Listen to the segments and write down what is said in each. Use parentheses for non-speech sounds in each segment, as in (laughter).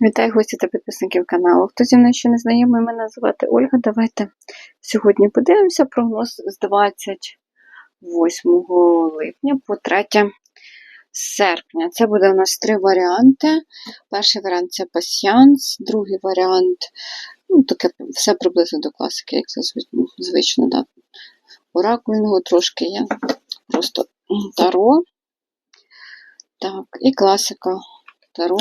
Вітаю гості та підписників каналу. Хто зі мною ще не знайомий, мене звати Ольга. Давайте сьогодні подивимося прогноз з 28 липня по 3 серпня. Це буде у нас три варіанти. Перший варіант це пасіанс, другий варіант ну, таке все приблизно до класики, як це звично, звично да. оракульного трошки є. Просто таро. Так, і класика таро.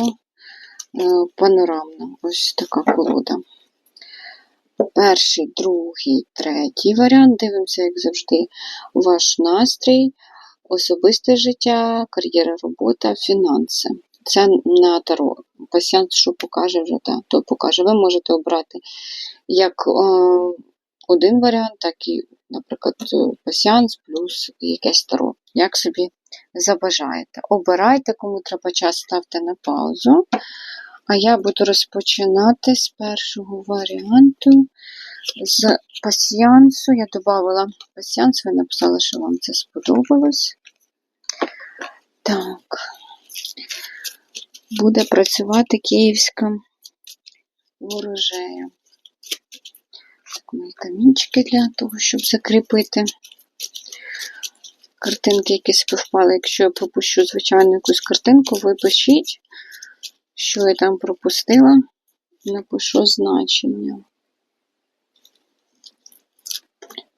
Е, панорамна. Ось така колода. Перший, другий, третій варіант. Дивимося, як завжди, ваш настрій, особисте життя, кар'єра, робота, фінанси. Це на таро. Пасіанс, що покаже вже, так, то покаже. Ви можете обрати як е, один варіант, так і, наприклад, пасіанс плюс якесь таро. Як собі забажаєте. Обирайте, кому треба час, ставте на паузу. А я буду розпочинати з першого варіанту з пасіянсу. Я додавала пасіянс, ви написали, що вам це сподобалось. Так, буде працювати київська ворожея. Так, мої камінчики для того, щоб закріпити картинки, які співпали. Якщо я пропущу, звичайно, якусь картинку, ви пишіть. Що я там пропустила? Напишу значення.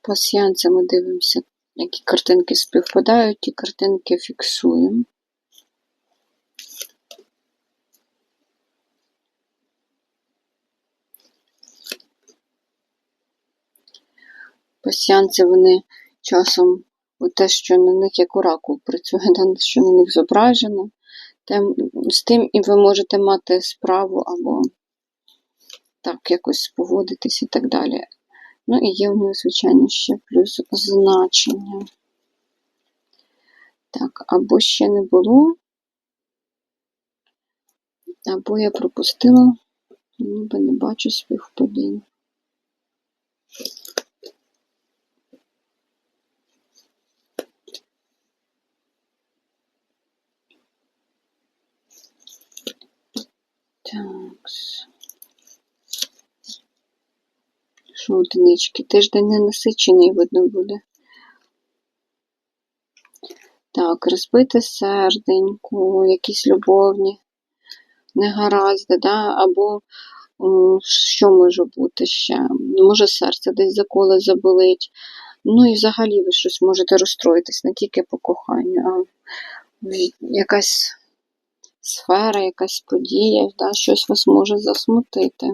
По сеансам дивимося, які картинки співпадають, ті картинки фіксуємо. Пасіанці вони часом те, що на них як оракул працює, (laughs) що на них зображено з тим і ви можете мати справу або так, якось поводитись і так далі. Ну і є в нього, звичайно, ще плюс значення. Так, або ще не було, або я пропустила, ніби не бачу співпадінь. Так. Що одинички? Тиждень не насичений, видно буде. Так, розбите серденько, якісь любовні, негаразди, да? або що може бути ще? Може серце десь заколе заболить. Ну і взагалі ви щось можете розстроїтись не тільки по коханню, а якась сфера, якась подія, да, щось вас може засмутити.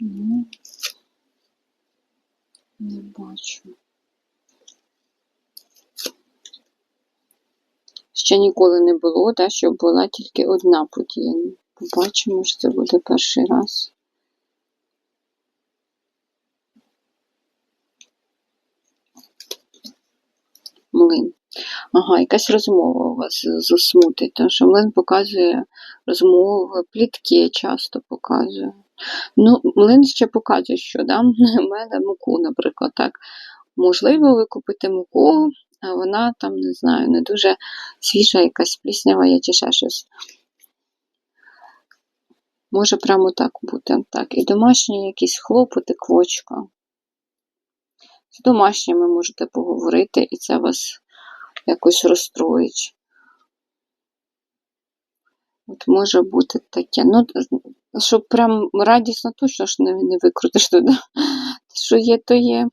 Ну, не бачу. Ще ніколи не було, да, щоб була тільки одна подія. Побачимо, що це буде перший раз. Млин. Ага, якась розмова у вас засмутить, тому що млин показує розмови, плітки часто показує. Ну, Млин ще показує, що да, (laughs) мене муку, наприклад, так. Можливо, ви купите муку, а вона там, не знаю, не дуже свіжа, якась пліснява є чи ще щось. Може прямо так бути. Так, І домашні якісь хлопоти, квочка. З домашніми можете поговорити, і це вас якось розстроїть. От може бути таке. Ну, щоб прям радісно точно ж не, не викрутиш туди. Що є, то є.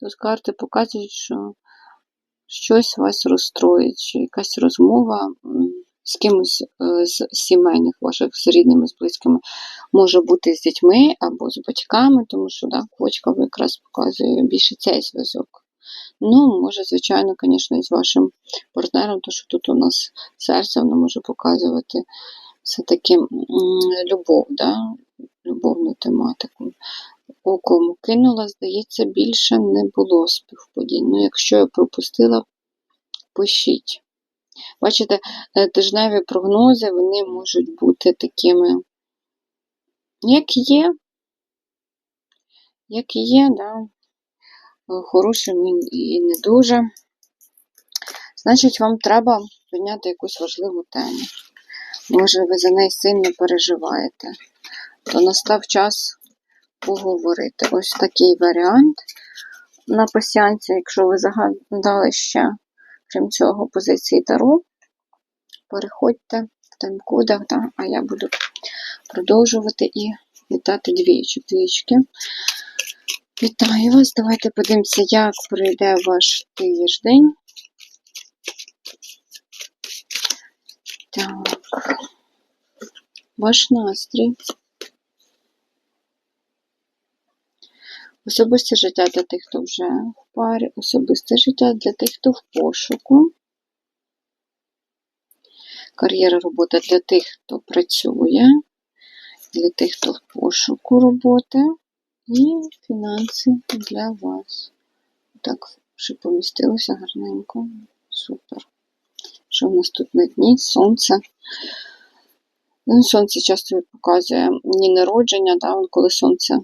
Тут карти показують, що щось вас розстроїть, що якась розмова з кимось е, з сімейних ваших, з рідними, з близькими, може бути з дітьми або з батьками, тому що да, квочка якраз показує більше цей зв'язок. Ну, може, звичайно, звісно, і з вашим партнером, тому що тут у нас серце воно може показувати все-таки любов, да? любовну тематику. Окому кинула, здається, більше не було співпадінь. Ну, якщо я пропустила, пишіть. Бачите, е, тижневі прогнози вони можуть бути такими, як є, як є, да. хорошим і- і не дуже. Значить, вам треба підняти якусь важливу тему. Може, ви за неї сильно переживаєте, то настав час поговорити. Ось такий варіант на пасіанці, якщо ви загадали ще, крім цього, позиції Таро, переходьте в тайм-кодах, да, а я буду продовжувати і вітати двічі. Двічки. Вітаю вас. Давайте подивимося, як пройде ваш тиждень. Так. Ваш настрій. Особисте життя для тих, хто вже в парі, особисте життя для тих, хто в пошуку. Кар'єра робота для тих, хто працює, для тих, хто в пошуку роботи. І фінанси для вас. Так, що помістилося гарненько. Супер. Що в нас тут на дні? Сонце. Ну, сонце часто показує дні народження, да, коли сонце е,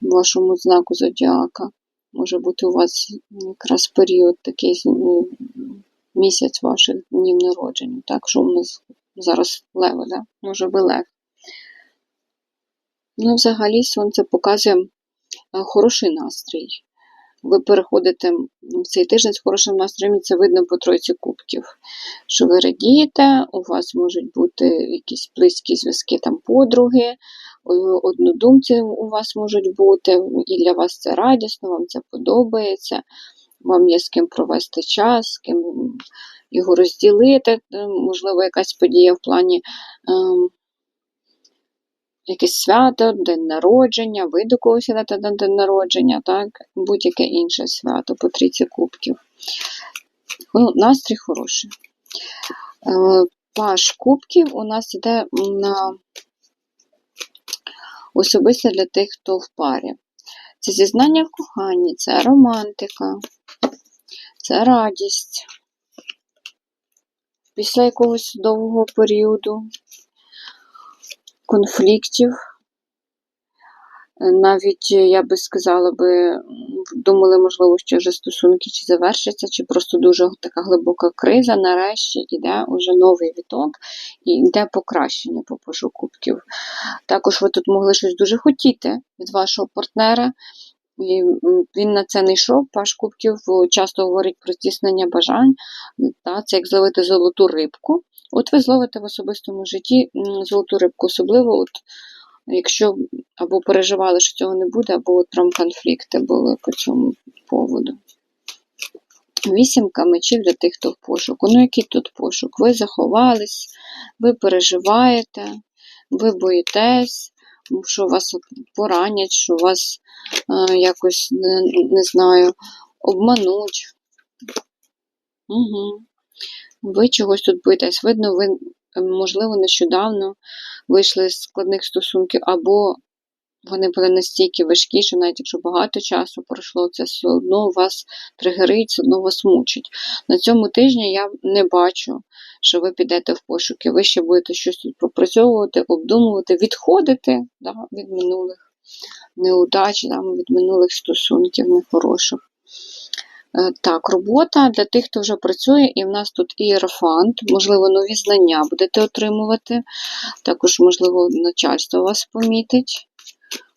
вашому знаку зодіака. Може бути у вас якраз період такий ну, місяць ваших днів народження. Так, що у нас зараз лево, да? може би лев. Ну, взагалі, сонце показує е, хороший настрій. Ви переходите в цей тиждень з хорошим настроєм, і це видно по тройці кубків. Що ви радієте, у вас можуть бути якісь близькі зв'язки, там подруги, однодумці у вас можуть бути, і для вас це радісно, вам це подобається, вам є з ким провести час, з ким його розділити. Е, Можливо, якась подія в плані. ем, якесь свято, день народження, ви до когось йдете на день народження, так, будь-яке інше свято по трійці кубків. Ну, настрій хороший. Е, Паш кубків у нас йде на особисто для тих, хто в парі. Це зізнання в коханні, це романтика, це радість. Після якогось довгого періоду конфліктів. Навіть, я би сказала би, думали, можливо, що вже стосунки чи завершаться, чи просто дуже така глибока криза. Нарешті йде уже новий віток і йде покращення по пошуку кубків. Також ви тут могли щось дуже хотіти від вашого партнера. І він на це не йшов. Паш кубків часто говорить про здійснення бажань. Та, це як зловити золоту рибку. От ви зловите в особистому житті золоту рибку, особливо, от, якщо або переживали, що цього не буде, або прям конфлікти були по цьому поводу. Вісімка мечів для тих, хто в пошуку. Ну, який тут пошук? Ви заховались, ви переживаєте, ви боїтесь, що вас поранять, що вас е, якось не, не знаю, обмануть. Угу. Ви чогось тут боїтесь. Видно, ви, можливо, нещодавно вийшли з складних стосунків, або вони були настільки важкі, що навіть якщо багато часу пройшло, це все одно вас тригерить, все одно вас мучить. На цьому тижні я не бачу, що ви підете в пошуки. Ви ще будете щось тут пропрацьовувати, обдумувати, відходити да, від минулих неудач, да, від минулих стосунків нехороших. Е, Так, робота для тих, хто вже працює, і в нас тут ієрофант, можливо, нові знання будете отримувати. Також, можливо, начальство вас помітить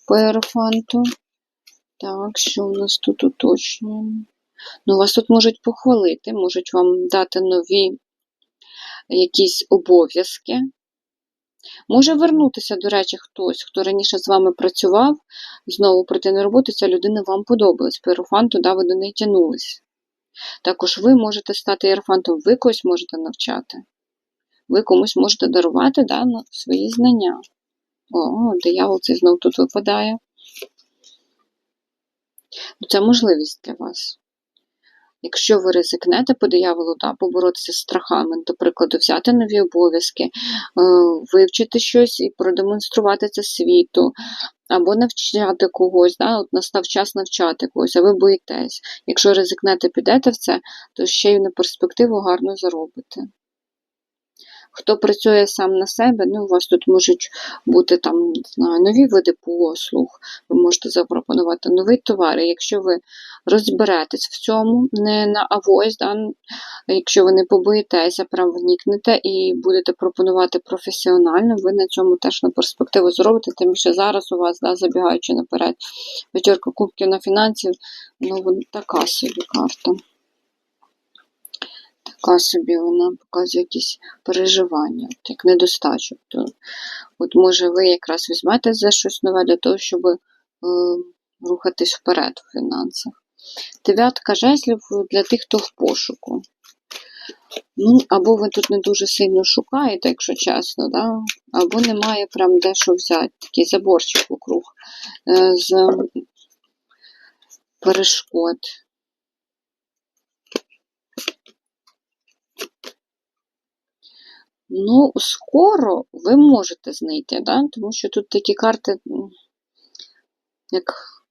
по ієрофанту. Так, що у нас тут уточнюємо? Ну, вас тут можуть похвалити, можуть вам дати нові якісь обов'язки. Може вернутися, до речі, хтось, хто раніше з вами працював, знову прийти на роботу, ця людина вам подобалась. По іерофанту, да, ви до неї тянулись. Також ви можете стати іерофантом, ви когось можете навчати. Ви комусь можете дарувати да, свої знання. О, диявол цей знов тут випадає. Ну, Це можливість для вас. Якщо ви ризикнете по дияволу, да, поборотися з страхами, до прикладу, взяти нові обов'язки, е, вивчити щось і продемонструвати це світу, або навчати когось, да, от настав час навчати когось, а ви боїтесь. Якщо ризикнете, підете в це, то ще й на перспективу гарно заробите. Хто працює сам на себе, ну, у вас тут можуть бути там, знаю, нові види послуг, ви можете запропонувати новий товар. Якщо ви розберетесь в цьому, не на авось, да, якщо ви не побоїтеся, прям вникнете і будете пропонувати професіонально, ви на цьому теж на перспективу зробите, тим більше зараз у вас, да, забігаючи наперед, п'ятерка кубків на фінансів, ну, така собі карта. Така собі вона показує якісь переживання, от як недостачу. То, от може ви якраз візьмете за щось нове для того, щоб е, рухатись вперед в фінансах. Дев'ятка жезлів для тих, хто в пошуку. Ну, або ви тут не дуже сильно шукаєте, якщо чесно, да? або немає прям де що взяти. Такий заборчик вокруг е, з перешкод. Ну, скоро ви можете знайти, да? тому що тут такі карти, як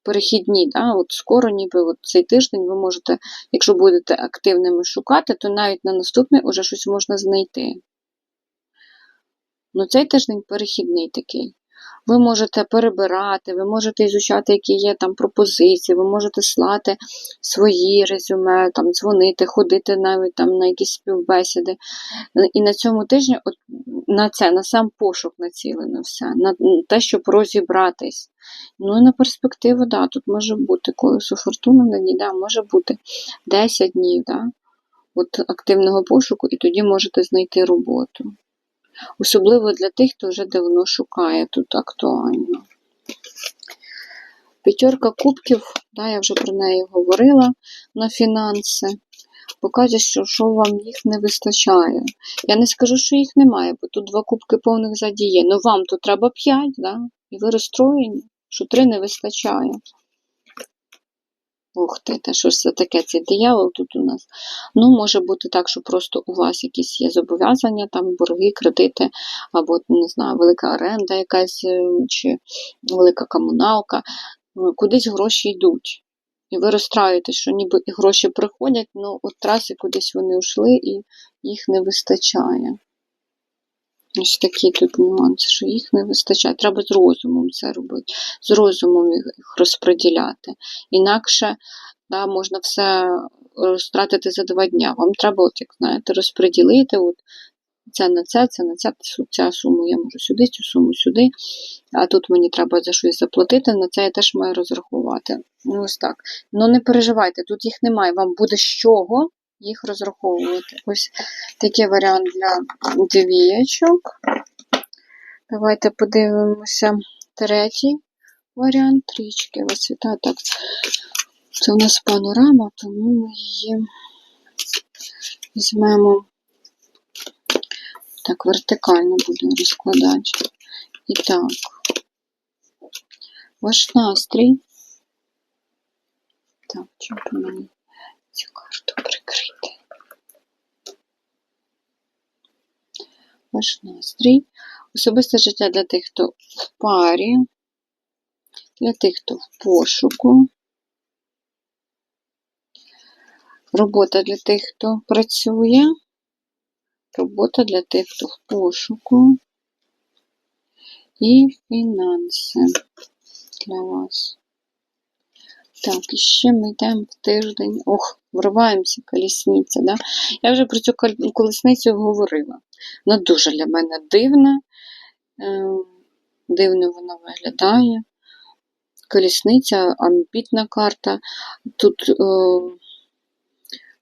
перехідні, да? от скоро, ніби от цей тиждень ви можете, якщо будете активними шукати, то навіть на наступний уже щось можна знайти. Ну, цей тиждень перехідний такий. Ви можете перебирати, ви можете ізучати, які є там пропозиції, ви можете слати свої резюме, там, дзвонити, ходити навіть там на якісь співбесіди. І на цьому тижні от, на це, на сам пошук націлено все, на те, щоб розібратись. Ну і на перспективу, да, тут може бути колесо фортуни на дні, да, може бути 10 днів да, от активного пошуку, і тоді можете знайти роботу. Особливо для тих, хто вже давно шукає тут актуально. П'ятерка кубків, да, я вже про неї говорила на фінанси. Показує, що, що вам їх не вистачає. Я не скажу, що їх немає, бо тут два кубки повних задіє. Ну вам тут треба п'ять, да? і ви розстроєні, що три не вистачає. Ух ти, та що ж це таке, цей диявол тут у нас. Ну, може бути так, що просто у вас якісь є зобов'язання, там борги, кредити, або, не знаю, велика оренда якась, е, чи велика комуналка. Ну, Кудись гроші йдуть. І ви розстраюєте, що ніби гроші приходять, але от раз і кудись вони йшли, і їх не вистачає. Ось такі тут нюанси, що їх не вистачає. Треба з розумом це робити, з розумом їх розподіляти. Інакше да, можна все розтратити за два дня. Вам треба, от, як знаєте, розподілити от, це на це, це на це, ця суму я можу сюди, цю суму сюди. А тут мені треба за щось заплатити, на це я теж маю розрахувати. Ну, ось так. Ну не переживайте, тут їх немає. Вам буде з чого їх розраховувати. Ось такий варіант для двієчок. Давайте подивимося третій варіант трічки. Ось вітаю. Так, це у нас панорама, тому ми її візьмемо так, вертикально будемо розкладати. І так, ваш настрій. Так, по мені цю карту прикрити? Ваш настрій. Особисте життя для тих, хто в парі, для тих, хто в пошуку. Робота для тих, хто працює. Робота для тих, хто в пошуку. І фінанси для вас. Так, і ще ми йдемо в тиждень. Ох, вриваємося, колісниця. Да? Я вже про цю колесницю говорила. Вона дуже для мене дивна. Ем, дивно вона виглядає. Колісниця, амбітна карта. Тут, е,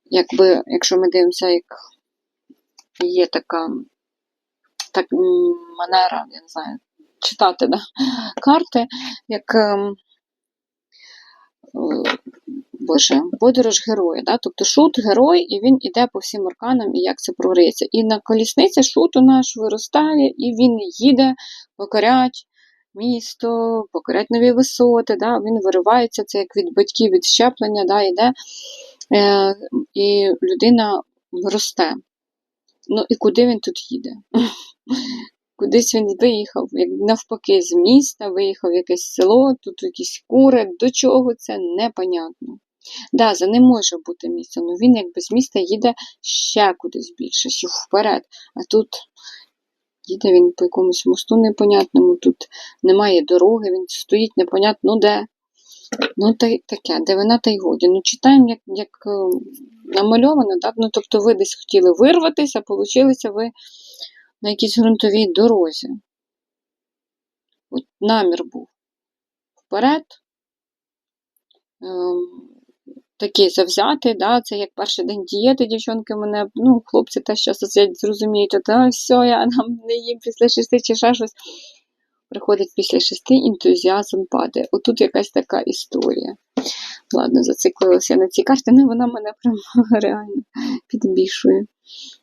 якби, якщо ми дивимося, як є така так, манера, я не знаю, читати да, (laughs) карти, як ем, Боже, подорож героя. Да? Тобто шут герой, і він іде по всім арканам, і як це програється. І на колісниці шут у наш виростає, і він їде покорять місто, покорять нові висоти. Да? Він виривається, це як від батьків від щеплення, да? іде, е, і людина росте. Ну і куди він тут їде? (laughs) Кудись він виїхав, як навпаки, з міста, виїхав в якесь село, тут якісь кури, до чого це непонятно. Да, за ним може бути місце, але він якби з міста їде ще кудись більше, ще вперед. А тут їде він по якомусь мосту непонятному, тут немає дороги, він стоїть непонятно де. Ну, та таке, де вона та й годі. Ну, читаємо, як, як е, намальовано, так? Ну, тобто ви десь хотіли вирватися, а получилися ви на якійсь ґрунтовій дорозі. От намір був вперед. Ем, такий завзятий, да, це як перший день дієти, дівчонки мене, ну, хлопці теж часто сидять, зрозуміють, а, все, я нам не їм після шести чи ще щось. Приходить після шести, ентузіазм падає. Отут якась така історія. Ладно, зациклилася на цій карті, але вона мене прям (laughs) реально підбішує.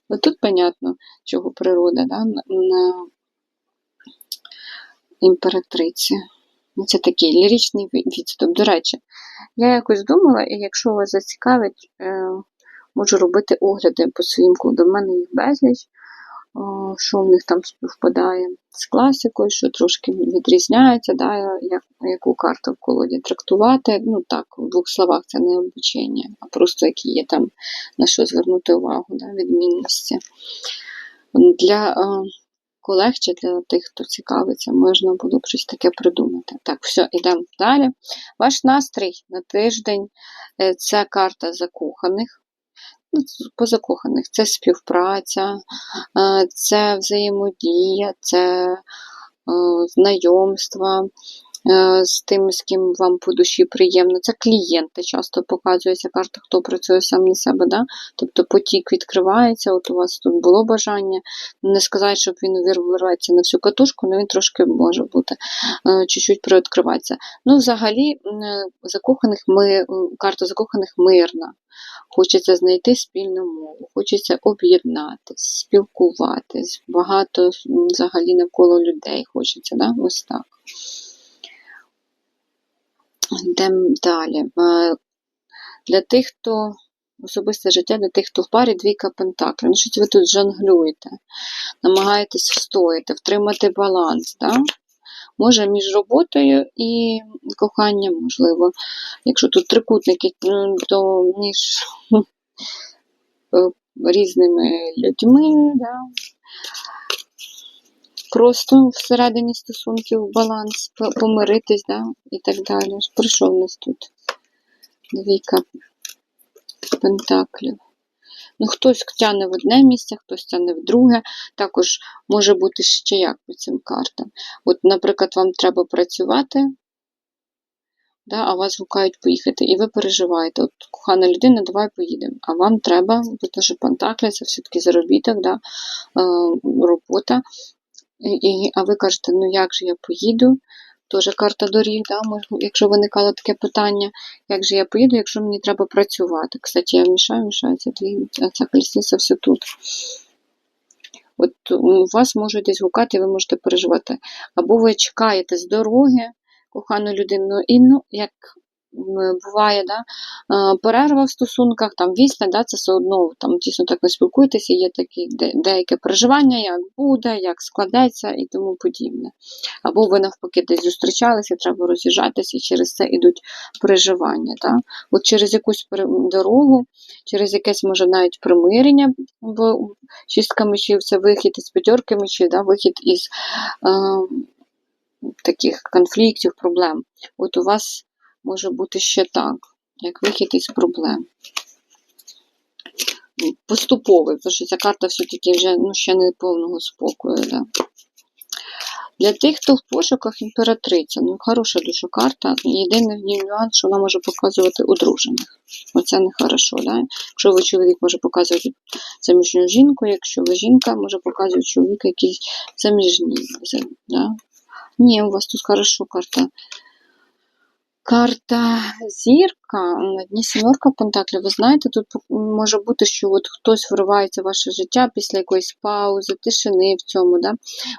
От тут, понятно, чого природа, да, на, імператриці. Ну, Це такий ліричний відступ. До речі, я якось думала, і якщо вас зацікавить, е, можу робити огляди по своїм клубам. У мене їх безліч, що в них там співпадає з класикою, що трошки відрізняється, да, як, яку карту в колоді трактувати. Ну так, в двох словах це не обучення, а просто які є там на що звернути увагу, да, відмінності. Для колег чи для тих, хто цікавиться, можна було б щось таке придумати. Так, все, йдемо далі. Ваш настрій на тиждень е, це карта закоханих. Ну, По закоханих це співпраця, е, це взаємодія, це е, знайомства з тим, з ким вам по душі приємно. Це клієнти часто показується карта, хто працює сам на себе. Да? Тобто потік відкривається, от у вас тут було бажання. Не сказати, щоб він вирветься на всю катушку, але він трошки може бути чуть-чуть приоткриватися. Ну, взагалі, закоханих ми, карта закоханих мирна. Хочеться знайти спільну мову, хочеться об'єднатись, спілкуватись, багато взагалі навколо людей хочеться, да? ось так. Йдемо далі. Для тих, хто особисте життя, для тих, хто в парі двійка пентаклів. Ну, ви тут жонглюєте, намагаєтесь встояти, втримати баланс. Да? Може, між роботою і коханням, можливо. Якщо тут трикутники, то між е, різними людьми, да. Просто всередині стосунків баланс, помиритись, да, і так далі. Прийшов у нас тут двійка пентаклів. Ну, Хтось тягне в одне місце, хтось тягне в друге. Також може бути ще як по цим картам. От, наприклад, вам треба працювати, да, а вас гукають поїхати, і ви переживаєте. От кохана людина, давай поїдемо. А вам треба, тому що Пантакля це все-таки заробіток, да, е, робота. І, А ви кажете, ну як же я поїду? Теж карта доріг, да, якщо виникало таке питання, як же я поїду, якщо мені треба працювати. Кстати, я мішаю, мішаю, ця, ця колісниця все тут. От вас можуть десь гукати, ви можете переживати. Або ви чекаєте з дороги кохану людину, і ну, як буває да, перерва в стосунках, там вісня, да, це все одно там дійсно так не спілкуєтеся, є такі деяке переживання, як буде, як складеться і тому подібне. Або ви навпаки десь зустрічалися, треба роз'їжджатися, і через це йдуть переживання. Да. От через якусь дорогу, через якесь, може, навіть примирення в шістка мечів, це вихід із п'ятерки мечів, да, вихід із е, таких конфліктів, проблем. От у вас може бути ще так, як вихід із проблем. Поступовий, тому що ця карта все-таки вже ну, ще не повного спокою. Да. Для тих, хто в пошуках імператриця, ну, хороша дуже карта. Єдиний нюанс, що вона може показувати одружених. Оце не хорошо. Да? Якщо ви чоловік може показувати заміжню жінку, якщо ви жінка, може показувати чоловіка якийсь заміжній. Да? Ні, у вас тут хорошо карта Карта зірка, на дні сімерка Пентаклів. Ви знаєте, тут може бути, що от хтось вривається в ваше життя після якоїсь паузи, тишини в цьому. Да?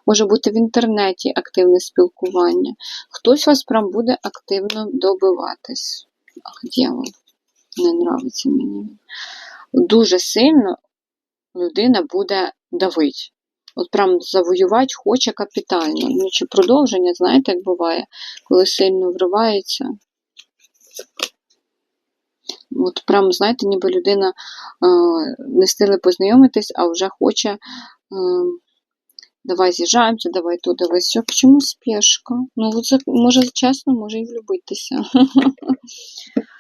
Може бути в інтернеті активне спілкування. Хтось вас прям буде активно добиватись. Ах, дьявол, не нравиться мені. Дуже сильно людина буде давить. От прям завоювати хоче капітально. Ну, чи продовження, знаєте, як буває, коли сильно вривається. От прям, знаєте, ніби людина е, не встигли познайомитись, а вже хоче. Е, давай з'їжджаємося, давай тут, давай все. Чому спешка? Ну, от може чесно, може і влюбитися. (laughs)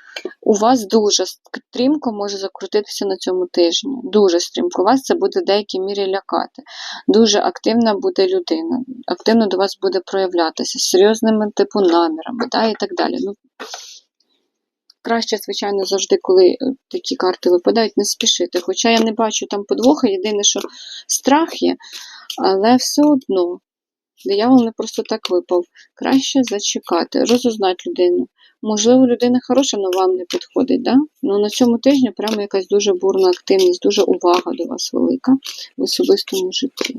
У вас дуже стрімко може закрутитися на цьому тижні. Дуже стрімко. Вас це буде в деякій мірі лякати. Дуже активна буде людина. Активно до вас буде проявлятися з серйозними типу намірами, да, і так далі. Ну, краще, звичайно, завжди, коли е, такі карти випадають, не спішити. Хоча я не бачу там подвоха, єдине, що страх є, але все одно. Диявол не просто так випав. Краще зачекати, розузнати людину. Можливо, людина хороша, але вам не підходить. Да? Ну, на цьому тижні прямо якась дуже бурна активність, дуже увага до вас велика в особистому житті.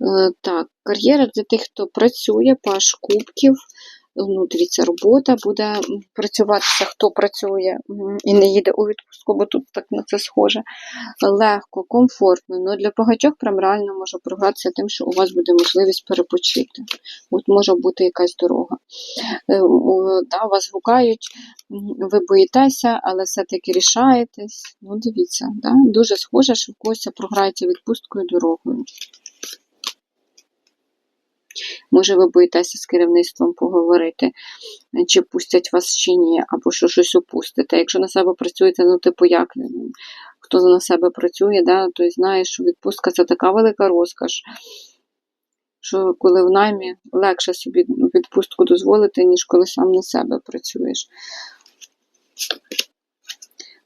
Е, так, кар'єра для тих, хто працює, паш кубків. Ну, дивіться, робота буде працюватися, хто працює і не їде у відпустку, бо тут так на це схоже. Легко, комфортно. Ну для багатьох прям реально може програтися тим, що у вас буде можливість перепочити. От може бути якась дорога. Е, да, вас гукають, ви боїтеся, але все-таки рішаєтесь. Ну, дивіться, да? дуже схоже, що в когось програється відпусткою дорогою. Може, ви боїтеся з керівництвом поговорити, чи пустять вас, чи ні, або що щось упустите. Якщо на себе працюєте, ну, типу, як? Хто на себе працює, да, той знає, що відпустка це така велика розкаш, що коли в наймі легше собі відпустку дозволити, ніж коли сам на себе працюєш.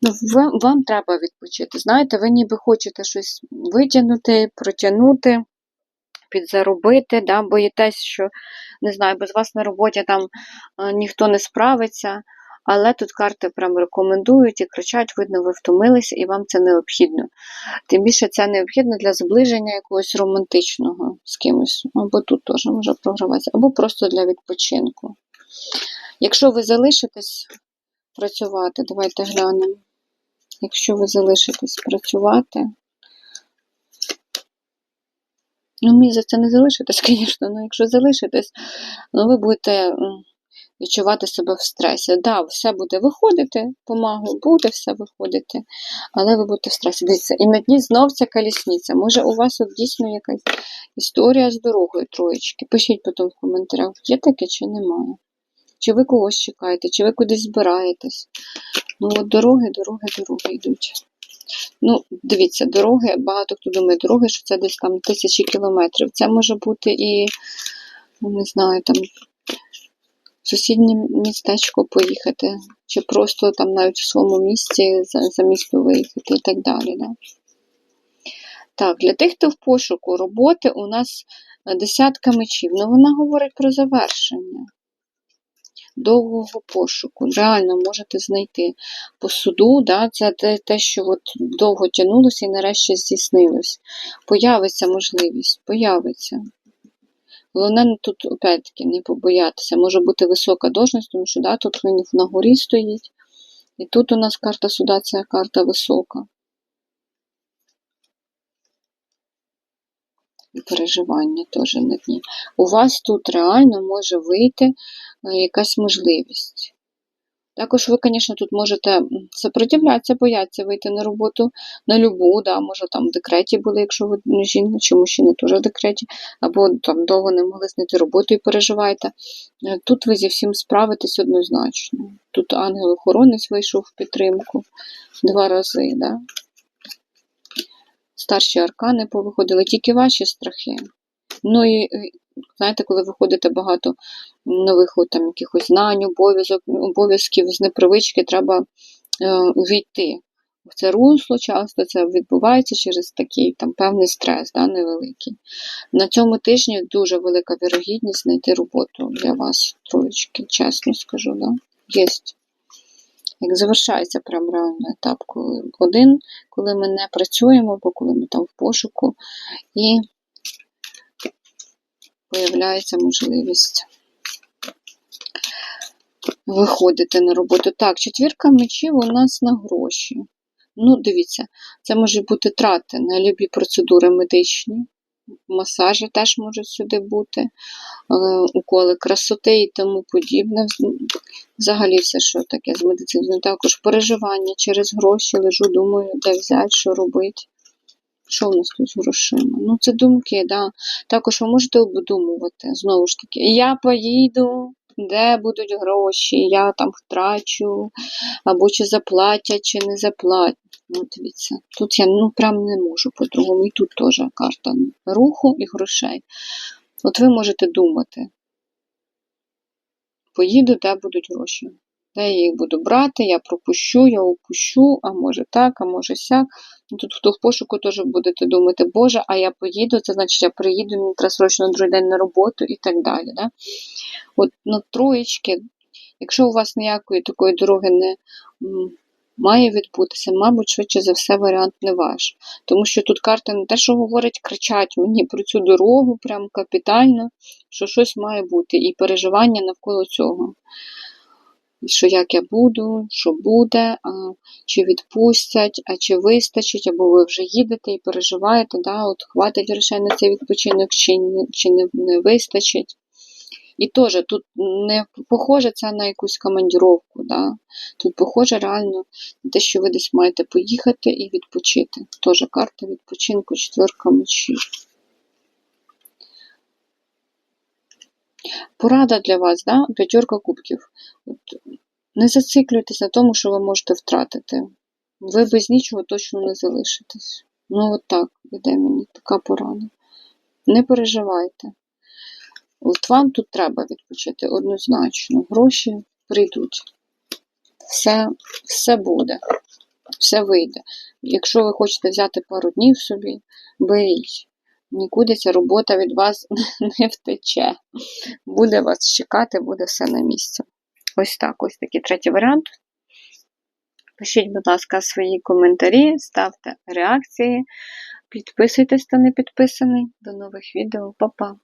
Ну, вам, вам треба відпочити. Знаєте, ви ніби хочете щось витягнути, протягнути, підзаробити, да, боїтесь, що не знаю, без вас на роботі там е, ніхто не справиться. Але тут карти прям рекомендують і кричать, видно, ви втомилися, і вам це необхідно. Тим більше це необхідно для зближення якогось романтичного з кимось. Або тут теж може програватися, або просто для відпочинку. Якщо ви залишитесь працювати, давайте глянемо. Якщо ви залишитесь працювати, ну, мені за це не залишитесь, (laughs) звісно, але якщо залишитесь, ну, ви будете відчувати себе в стресі. Так, да, все буде виходити, помагу буде все виходити, але ви будете в стресі. Дивіться, і на дні знов ця колісниця. Може, у вас от дійсно якась історія з дорогою троєчки. Пишіть потім в коментарях, є таке чи немає. Чи ви когось чекаєте, чи ви кудись збираєтесь. Ну, от дороги, дороги, дороги йдуть. Ну, дивіться, дороги, багато хто думає, дороги, що це десь там тисячі кілометрів. Це може бути і, ну, не знаю, там в сусіднє містечко поїхати, чи просто там навіть в своєму місті за, за місто виїхати і так далі. Да? Так, для тих, хто в пошуку роботи, у нас е, десятка мечів. Ну, вона говорить про завершення довгого пошуку. Реально можете знайти по суду, да, це те, що от довго тягнулося і нарешті здійснилось. Появиться можливість, появиться. Головне тут, опять-таки, не побоятися. Може бути висока должність, тому що да, тут він на горі стоїть. І тут у нас карта суда це карта висока. Переживання теж на дні. У вас тут реально може вийти е, якась можливість. Також ви, звісно, тут можете сопротивлятися, бояться вийти на роботу на любу, да, може там в декреті були, якщо ви жінка, чи мужчина теж в декреті, або там довго не могли знайти роботу і переживаєте. Е, Тут ви зі всім справитесь однозначно. Тут ангел-охоронець вийшов в підтримку два рази. Да? Старші аркани повиходили, тільки ваші страхи. Ну і знаєте, коли виходите багато нових там, якихось знань, обов'язок, обов'язків з непривички, треба е, увійти в це русло. Часто це відбувається через такий там певний стрес, да, невеликий. На цьому тижні дуже велика вірогідність знайти роботу для вас, троєчки, чесно скажу. Да? Єсть. Як завершається прям реально етап, коли один, коли ми не працюємо, або коли ми там в пошуку, і появляється можливість виходити на роботу. Так, четвірка мечів у нас на гроші. Ну, дивіться, це можуть бути трати на любі процедури медичні. Масажі теж можуть сюди бути, уколи красоти і тому подібне. Взагалі все, що таке з медициною. Також переживання через гроші, лежу, думаю, де взяти, що робити. Що в нас тут з грошима? Ну, це думки, да. Також ви можете обдумувати. Знову ж таки, я поїду, де будуть гроші, я там втрачу, або чи заплатять, чи не заплатять. Ну, дивіться, тут я ну прям не можу по-другому. І тут теж карта руху і грошей. От ви можете думати. Поїду, де будуть гроші. Де я їх буду брати, я пропущу, я упущу, а може так, а може сяк. Ну, Тут хто в пошуку теж будете думати, Боже, а я поїду, це значить я приїду, мені на другий день на роботу і так далі. Да? От на троєчки, якщо у вас ніякої такої дороги не має відбутися, мабуть, швидше за все, варіант не ваш. Тому що тут карти не те, що говорять, кричать мені про цю дорогу, прям капітально, що щось має бути, і переживання навколо цього. Що як я буду, що буде, а, чи відпустять, а чи вистачить, або ви вже їдете і переживаєте, да, от хватить грошей на цей відпочинок, чи, чи не, не вистачить. І теж тут не похоже це на якусь командіровку. Да? Тут похоже реально на те, що ви десь маєте поїхати і відпочити. Теж карта відпочинку, четверка мечів. Порада для вас, да? п'ятерка кубків. От, не зациклюйтесь на тому, що ви можете втратити. Ви без нічого точно не залишитесь. Ну, от так іде мені така порада. Не переживайте. От вам тут треба відпочити однозначно. Гроші прийдуть. Все, все буде, все вийде. Якщо ви хочете взяти пару днів собі, беріть. Нікуди ця робота від вас (laughs) не втече. Буде вас чекати, буде все на місці. Ось так, ось такий третій варіант. Пишіть, будь ласка, свої коментарі, ставте реакції, підписуйтесь, хто не підписаний. До нових відео, Па-па!